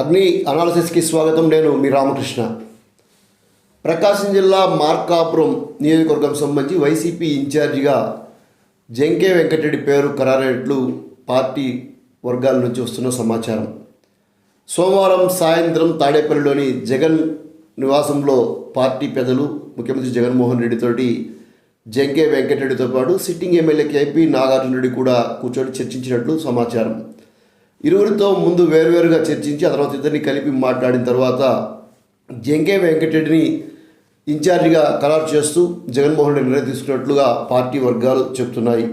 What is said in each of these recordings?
అగ్ని అనాలసిస్కి స్వాగతం నేను మీ రామకృష్ణ. ప్రకాశం జిల్లా మార్కాపురం నియోజకవర్గం సంబంధించి వైసీపీ ఇన్ఛార్జిగా జంకే వెంకటరెడ్డి పేరు ఖరారైనట్లు పార్టీ వర్గాల నుంచి వస్తున్న సమాచారం. సోమవారం సాయంత్రం తాడేపల్లిలోని జగన్ నివాసంలో పార్టీ పెద్దలు ముఖ్యమంత్రి జగన్మోహన్ రెడ్డితోటి జంకే వెంకటరెడ్డితో పాటు sitting MLA KP Nagarjuna Reddy కూడా కూర్చొని చర్చించినట్లు సమాచారం. ఇరువురితో ముందు వేరువేరుగా చర్చించి ఆ తర్వాత ఇద్దరిని కలిపి మాట్లాడిన తర్వాత జంకే వెంకటరెడ్డిని ఇన్ఛార్జిగా ఖరారు చేస్తూ జగన్మోహన్ రెడ్డి నిర్ణయం తీసుకున్నట్లుగా పార్టీ వర్గాలు చెప్తున్నాయి.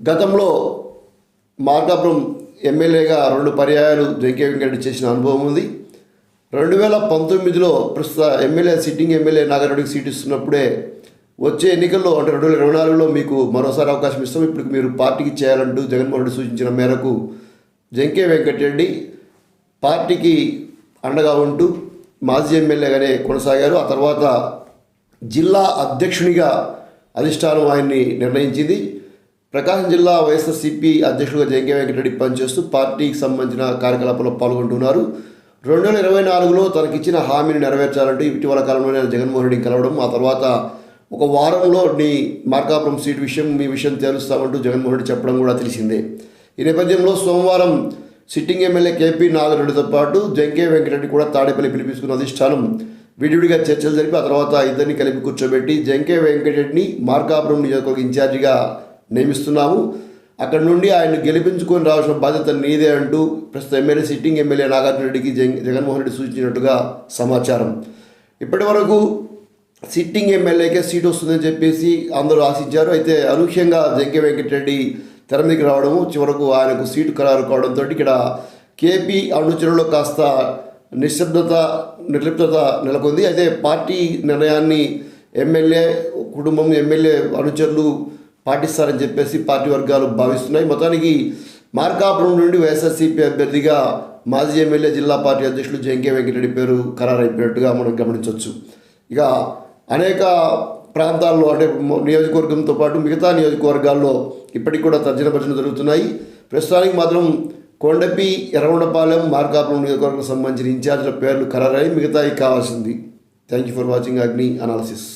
గతంలో మార్కాపురం ఎమ్మెల్యేగా రెండు పర్యాయాలు జంకే వెంకటరెడ్డి చేసిన అనుభవం ఉంది. రెండు వేల పంతొమ్మిదిలో ప్రస్తుత ఎమ్మెల్యే సిట్టింగ్ ఎమ్మెల్యే నాగారెడ్డికి సీట్ ఇస్తున్నప్పుడే వచ్చే ఎన్నికల్లో అంటే రెండు వేల ఇరవై నాలుగులో మీకు మరోసారి అవకాశం ఇస్తాం. ఇప్పుడు మీరు పార్టీకి చేయాలంటూ జగన్మోహన్ రెడ్డి సూచించిన మేరకు జంకే వెంకటరెడ్డి పార్టీకి అండగా ఉంటూ మాజీ ఎమ్మెల్యేగానే కొనసాగారు. ఆ తర్వాత జిల్లా అధ్యక్షునిగా అధిష్టానం ఆయన్ని నిర్ణయించింది. ప్రకాశం జిల్లా వైఎస్ఆర్సీపీ అధ్యక్షుడిగా జంకే వెంకటరెడ్డి పనిచేస్తూ పార్టీకి సంబంధించిన కార్యకలాపాల్లో పాల్గొంటున్నారు. రెండు వేల ఇరవై నాలుగులో తనకిచ్చిన హామీని నెరవేర్చాలంటూ ఇటీవల కాలంలోనే జగన్మోహన్ రెడ్డిని కలవడం ఆ తర్వాత ఒక వారంలో నీ మార్కాపురం సీట్ విషయం మీ విషయం తేలుస్తామంటూ జగన్మోహన్ రెడ్డి చెప్పడం కూడా తెలిసిందే. ఈ నేపథ్యంలో సోమవారం సిట్టింగ్ ఎమ్మెల్యే కేపీ నాగరెడ్డితో పాటు జంకే వెంకటరెడ్డి కూడా తాడేపల్లి పిలిపించుకున్న అధిష్టానం విడివిడిగా చర్చలు జరిపి ఆ తర్వాత ఇద్దరిని కలిపి కూర్చోబెట్టి జంకే వెంకటరెడ్డిని మార్కాపురం నియోజకవర్గ ఇన్ఛార్జిగా నియమిస్తున్నాము. అక్కడ నుండి ఆయన గెలిపించుకొని రావాల్సిన బాధ్యత నీదే అంటూ ప్రస్తుత ఎమ్మెల్యే సిట్టింగ్ ఎమ్మెల్యే నాగార్జున రెడ్డికి జగన్ జగన్మోహన్ రెడ్డి సూచించినట్టుగా సమాచారం. ఇప్పటి వరకు సిట్టింగ్ ఎమ్మెల్యేకే సీట్ వస్తుందని చెప్పేసి అందరూ ఆశించారు. అయితే అనూహ్యంగా జంకే వెంకటరెడ్డి తెర మీదకి రావడము చివరకు ఆయనకు సీటు ఖరారు కావడంతో ఇక్కడ కేపీ అనుచరుల్లో కాస్త నిశ్శబ్దత నిర్లిప్తత నెలకొంది. అయితే పార్టీ నిర్ణయాన్ని ఎమ్మెల్యే కుటుంబం ఎమ్మెల్యే అనుచరులు పాటిస్తారని చెప్పేసి పార్టీ వర్గాలు భావిస్తున్నాయి. మొత్తానికి మార్కాపురం నుండి వైఎస్ఆర్సీపీ అభ్యర్థిగా మాజీ ఎమ్మెల్యే జిల్లా పార్టీ అధ్యక్షులు జెంకే వెంకటరెడ్డి పేరు ఖరారైపోయినట్టుగా మనం గమనించవచ్చు. ఇక అనేక ప్రాంతాల్లో అంటే నియోజకవర్గంతో పాటు మిగతా నియోజకవర్గాల్లో ఇప్పటికి కూడా తర్జన భర్జన జరుగుతున్నాయి. ప్రస్తుతానికి మాత్రం కొండపి ఎర్రగొండపాలెం మార్కాపురం నియోజకవర్గం సంబంధించిన ఇన్ఛార్జ్ల పేర్లు ఖరారై మిగతాయి కావాల్సింది. Thank you for watching Agni analysis.